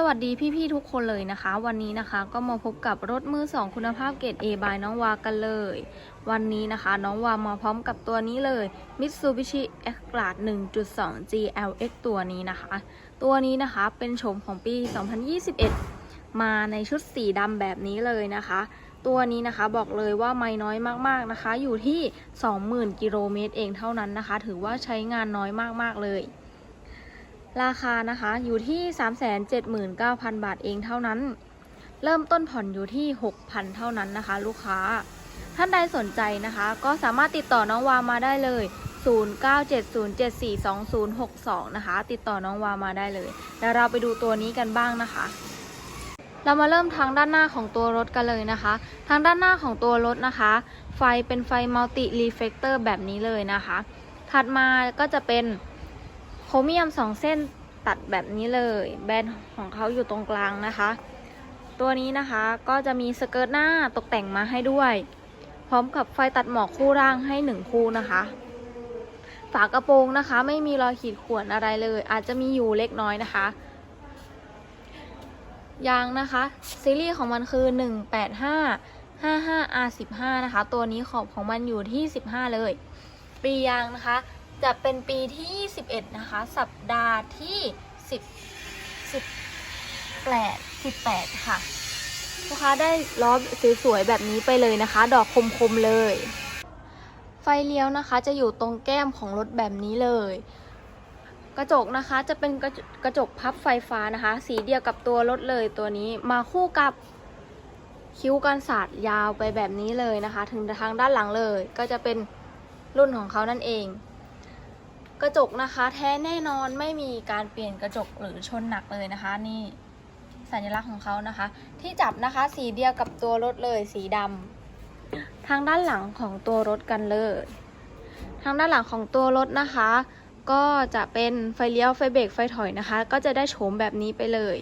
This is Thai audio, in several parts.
สวัสดีพี่ๆทุกคนเลยนะคะ วันนี้นะคะก็มาพบกับรถมือสองคุณภาพเกรด A บายน้องวากันเลย วันนี้นะคะน้องวามาพร้อมกับตัวนี้เลย Mitsubishi X-Class 1.2 GLX ตัวนี้นะคะ ตัวนี้นะคะเป็นโฉมของปี 2021 มาในชุดสีดำแบบนี้เลยนะคะ ตัวนี้นะคะบอกเลยว่าไม่น้อยมากๆนะคะ อยู่ที่ 20,000 กิโลเมตรเองเท่านั้นนะคะ ถือว่าใช้งานน้อยมากๆเลย ราคานะคะอยู่ที่ 379,000 บาทเองเท่านั้น เริ่มต้นผ่อนอยู่ที่ 6,000 เท่านั้นนะคะ ลูกค้า ท่านใดสนใจนะคะ ก็สามารถติดต่อน้องวามาได้เลย 0970742062 นะคะ ติดต่อน้องวามาได้เลยเดี๋ยวเราไปดูตัวนี้กันบ้างนะคะเรามาเริ่มทางด้านหน้าของตัวรถกันเลยนะคะ ทางด้านหน้าของตัวรถนะคะ ไฟเป็นไฟมัลติรีเฟกเตอร์แบบนี้เลยนะคะ ถัดมาก็จะเป็น โครเมียมสองเส้นตัดแบบนี้เลย แบรนด์ของเขาอยู่ตรงกลางนะคะ ตัวนี้นะคะก็จะมีสเกิร์ตหน้าตกแต่งมาให้ด้วย พร้อมกับไฟตัดหมอกคู่ร่างให้หนึ่งคู่นะคะ ฝากระโปรงนะคะ ไม่มีรอยขีดข่วนอะไรเลย อาจจะมีอยู่เล็กน้อยนะคะยางนะคะ ซีรีส์ของมันคือ 185 55 R15 นะคะ ตัวนี้ขอบของมันอยู่ที่ 15 เลย ปียางนะคะ จะเป็นปีที่ 21 นะคะ สัปดาห์ที่ 10 18 18 ค่ะ ลูกค้าได้ล้อสวยๆแบบนี้ไปเลยนะคะ ดอกคมๆเลย ไฟเลี้ยวนะคะจะอยู่ตรงแก้มของรถแบบนี้เลย กระจกนะคะจะเป็นกระจกระจกพับไฟฟ้านะคะ สีเดียวกับตัวรถเลยตัวนี้มาคู่กับคิ้วกันศาสตร์ยาวไปแบบนี้เลยนะคะ ถึงทางด้านหลังเลย ก็จะเป็นรุ่นของเขานั่นเอง กระจกนะคะ แท้แน่นอนไม่มีการเปลี่ยนกระจกหรือชนหนักเลยนะคะนี่สัญลักษณ์ของเขานะคะ ที่จับนะคะสีเดียวกับตัวรถเลยสีดำทางด้านหลังของตัวรถกันเลย ทางด้านหลังของตัวรถนะคะ ก็จะเป็นไฟเลี้ยวไฟเบรกไฟถอยนะคะ ก็จะได้โฉมแบบนี้ไปเลย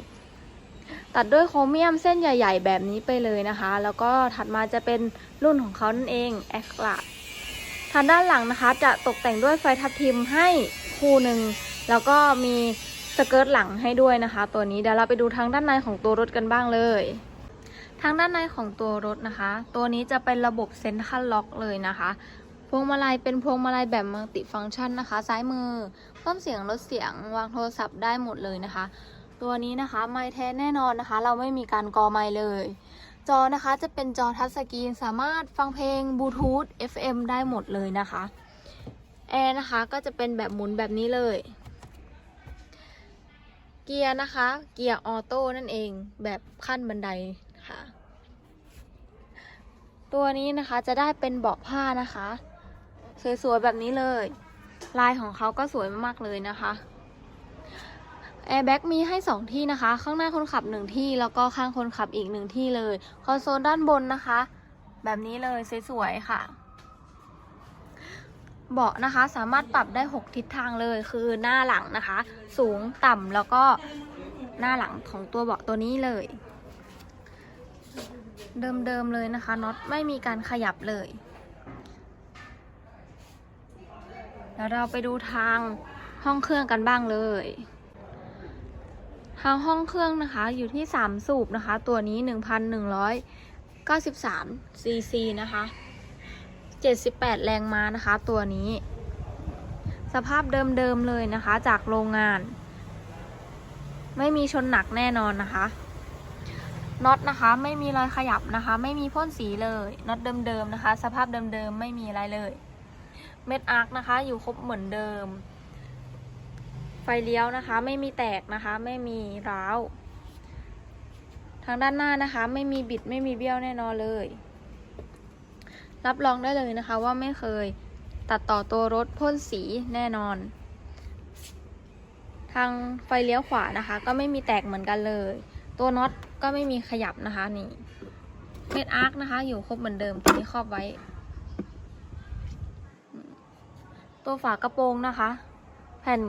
ตัดด้วยโครเมียมเส้นใหญ่ ๆ แบบนี้ไปเลยนะคะ แล้วก็ถัดมาจะเป็นรุ่นของเขานั่นเองแอคลาด ทางด้านหลังนะคะ จะตกแต่งด้วยไฟทับทิมให้คู่หนึ่งแล้วก็มีสเกิร์ตหลังให้ด้วยนะคะ ตัวนี้เดี๋ยวเราไปดูทางด้านในของตัวรถกันบ้างเลย ทางด้านในของตัวรถนะคะ ตัวนี้จะเป็นระบบเซ็นทรัลล็อกเลยนะคะพวงมาลัยเป็นพวงมาลัยแบบมัลติฟังก์ชันนะคะ ซ้ายมือเพิ่มเสียงลดเสียงวางโทรศัพท์ได้หมดเลยนะคะ ตัวนี้นะคะ ไมค์แท้แน่นอนนะคะ เราไม่มีการกอไมค์เลย จอนะคะจะเป็นจอทัชสกรีนสามารถฟังเพลงบลูทูธ FM ได้หมดเลยนะคะแอร์นะคะก็จะเป็นแบบหมุนแบบนี้เลย เกียร์นะคะ เกียร์ออโต้นั่นเองแบบขั้นบันไดค่ะ ตัวนี้นะคะจะได้เป็นเบาะผ้านะคะ สวยๆแบบนี้เลย ลายของเขาก็สวยมากๆเลยนะคะ แอร์แบ็กมีให้ 2 ที่นะคะ ข้างหน้าคนขับ 1 ที่ แล้วก็ข้างคนขับอีก 1 ที่เลย คอนโซลด้านบนนะคะ แบบนี้เลยสวยๆค่ะ เบาะนะคะสามารถปรับได้ 6 ทิศทางเลยคือหน้าหลังนะคะ สูงต่ำแล้วก็หน้าหลังของตัวเบาะตัวนี้เลย เดิมๆเลยนะคะน็อตไม่มีการขยับเลยเดี๋ยวเราไปดูทางห้องเครื่องกันบ้างเลย ทางห้องเครื่องนะคะอยู่ที่ 3 สูบนะคะ ตัวนี้ 1,193 ซีซีนะคะ 78 แรงม้านะคะ ตัวนี้ สภาพเดิมๆเลยนะคะ จากโรงงาน ไม่มีชนหนักแน่นอนนะคะน็อตนะคะ ไม่มีรอยขยับนะคะ ไม่มีพ่นสีเลยน็อตเดิมๆนะคะ สภาพเดิมๆไม่มีอะไรเลย เม็ดอาร์คนะคะ อยู่ครบเหมือนเดิม ไฟเลี้ยวนะคะ ไม่มีแตกนะคะ ไม่มีร้าว ทางด้านหน้านะคะ ไม่มีบิดไม่มีเบี้ยวแน่นอนเลย รับรองได้เลยนะคะ ว่าไม่เคยตัดต่อตัวรถพ่นสีแน่นอน ทางไฟเลี้ยวขวานะคะ ก็ไม่มีแตกเหมือนกันเลย ตัวน็อตก็ไม่มีขยับนะคะนี่เม็ดอาร์คนะคะ อยู่ครบเหมือนเดิมตัวนี้ครอบไว้ ตัวฝากระโปรงนะคะ แผ่น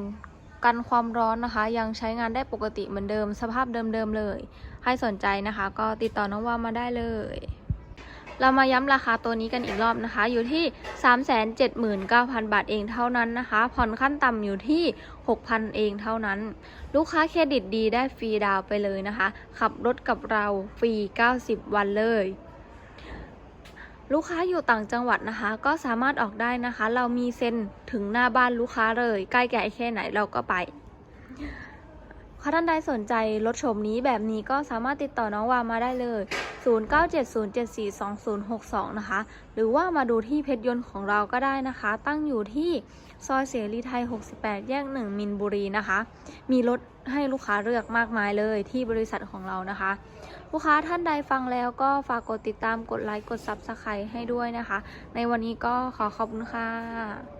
กันความร้อนนะคะ ยังใช้งานได้ปกติเหมือนเดิม สภาพเดิมๆเลย ใครสนใจนะคะ ก็ติดต่อน้องว่ามาได้เลย เรามาย้ำราคาตัวนี้กันอีกรอบนะคะ อยู่ที่ 379,000 บาทเองเท่านั้นนะคะ ผ่อนขั้นต่ำอยู่ที่ 6,000 เองเท่านั้น ลูกค้าเครดิตดีได้ฟรีดาวไปเลยนะคะ ขับรถกับเราฟรี 90 วันเลย ลูกค้าอยู่ต่างจังหวัดนะคะ ก็สามารถออกได้นะคะ เรามีเซ็นถึงหน้าบ้านลูกค้าเลยใกล้แก่แค่ไหนเราก็ไปถ้าท่านใดสนใจรถโฉมนี้แบบนี้ก็สามารถติดต่อน้องวามาได้เลย 0970742062 นะคะ หรือว่ามาดูที่เพชรยนต์ของเราก็ได้นะคะ ตั้งอยู่ที่ซอยเสรีไทย 68 แยก 1 มินบุรีนะคะ มีรถ ให้ลูกค้าเลือกมากมายเลยที่บริษัทของเรานะคะ ลูกค้าท่านใดฟังแล้วก็ฝากกดติดตามกดไลค์กดซับสไครต์ให้ด้วยนะคะ ในวันนี้ก็ขอขอบคุณค่ะ